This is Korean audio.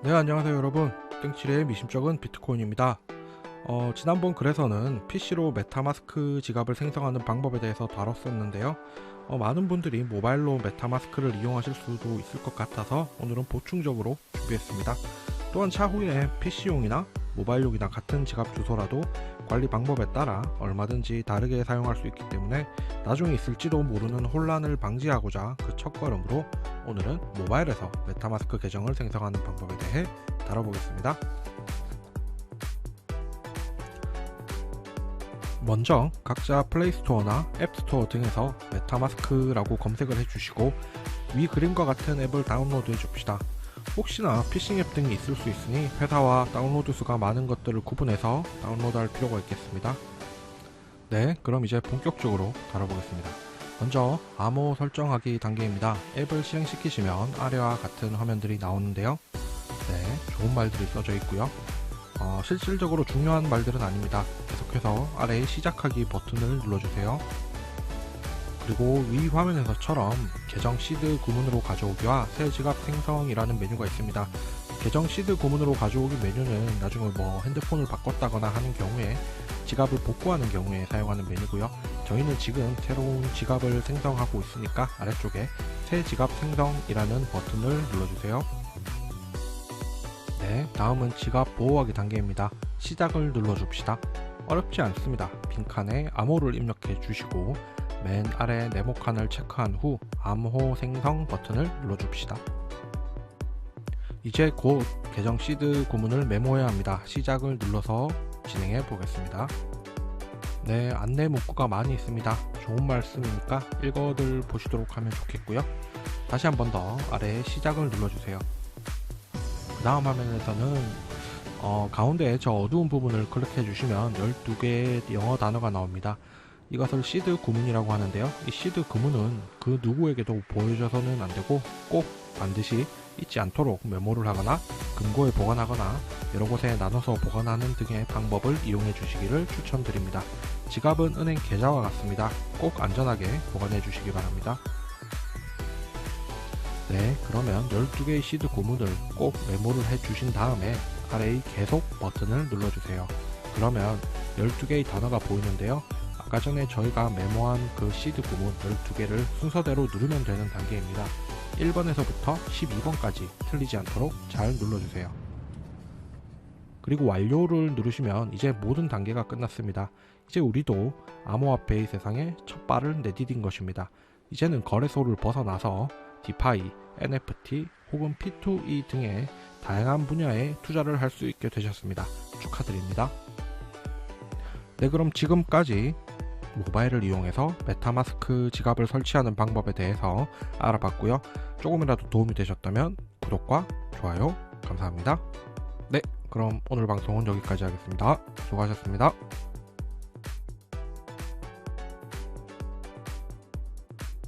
네 안녕하세요 여러분. 땡칠의 미심쩍은 비트코인입니다. 어, 지난번 글에서는 PC로 메타마스크 지갑을 생성하는 방법에 대해서 다뤘었는데요. 어, 많은 분들이 모바일로 메타마스크를 이용하실 수도 있을 것 같아서 오늘은 보충적으로 준비했습니다. 또한 차후에 PC용이나 모바일용이나 같은 지갑 주소라도 관리 방법에 따라 얼마든지 다르게 사용할 수 있기 때문에 나중에 있을지도 모르는 혼란을 방지하고자 그 첫걸음으로 오늘은 모바일에서 메타마스크 계정을 생성하는 방법에 대해 다뤄보겠습니다. 먼저 각자 플레이스토어나 앱스토어 등에서 메타마스크라고 검색을 해주시고 위 그림과 같은 앱을 다운로드 해 줍시다. 혹시나 피싱 앱 등이 있을 수 있으니 회사와 다운로드 수가 많은 것들을 구분해서 다운로드 할 필요가 있겠습니다. 네, 그럼 이제 본격적으로 다뤄보겠습니다. 먼저 암호 설정하기 단계입니다. 앱을 실행시키시면 아래와 같은 화면들이 나오는데요. 네, 좋은 말들이 써져 있고요. 어, 실질적으로 중요한 말들은 아닙니다. 계속해서 아래의 시작하기 버튼을 눌러주세요. 그리고 위 화면에서처럼 계정 시드 구문으로 가져오기와 새 지갑 생성이라는 메뉴가 있습니다. 계정 시드 구문으로 가져오기 메뉴는 나중에 뭐 핸드폰을 바꿨다거나 하는 경우에 지갑을 복구하는 경우에 사용하는 메뉴고요. 저희는 지금 새로운 지갑을 생성하고 있으니까 아래쪽에 새 지갑 생성이라는 버튼을 눌러주세요. 네, 다음은 지갑 보호하기 단계입니다. 시작을 눌러줍시다. 어렵지 않습니다. 빈칸에 암호를 입력해 주시고 맨 아래 네모 칸을 체크한 후 암호 생성 버튼을 눌러줍시다. 이제 곧 계정 시드 구문을 메모해야 합니다. 시작을 눌러서 진행해 보겠습니다. 네, 안내 문구가 많이 있습니다. 좋은 말씀이니까 읽어들 보시도록 하면 좋겠고요. 다시 한 번 더 아래에 시작을 눌러주세요. 그 다음 화면에서는 어, 가운데 저 어두운 부분을 클릭해 주시면 12개의 영어 단어가 나옵니다. 이것을 시드 구문이라고 하는데요. 이 시드 구문은 그 누구에게도 보여줘서는 안 되고 꼭 반드시 잊지 않도록 메모를 하거나 금고에 보관하거나 여러 곳에 나눠서 보관하는 등의 방법을 이용해 주시기를 추천드립니다. 지갑은 은행 계좌와 같습니다. 꼭 안전하게 보관해 주시기 바랍니다. 네, 그러면 12개의 시드 구문을 꼭 메모를 해 주신 다음에 아래의 계속 버튼을 눌러주세요. 그러면 12개의 단어가 보이는데요. 아까 전에 저희가 메모한 그 시드 구문 12개를 순서대로 누르면 되는 단계입니다. 1번에서부터 12번까지 틀리지 않도록 잘 눌러주세요. 그리고 완료를 누르시면 이제 모든 단계가 끝났습니다. 이제 우리도 암호화폐의 세상에 첫 발을 내디딘 것입니다. 이제는 거래소를 벗어나서 디파이, NFT 혹은 P2E 등의 다양한 분야에 투자를 할 수 있게 되셨습니다. 축하드립니다. 네, 그럼 지금까지 모바일을 이용해서 메타마스크 지갑을 설치하는 방법에 대해서 알아봤고요. 조금이라도 도움이 되셨다면 구독과 좋아요 감사합니다. 네, 그럼 오늘 방송은 여기까지 하겠습니다. 수고하셨습니다.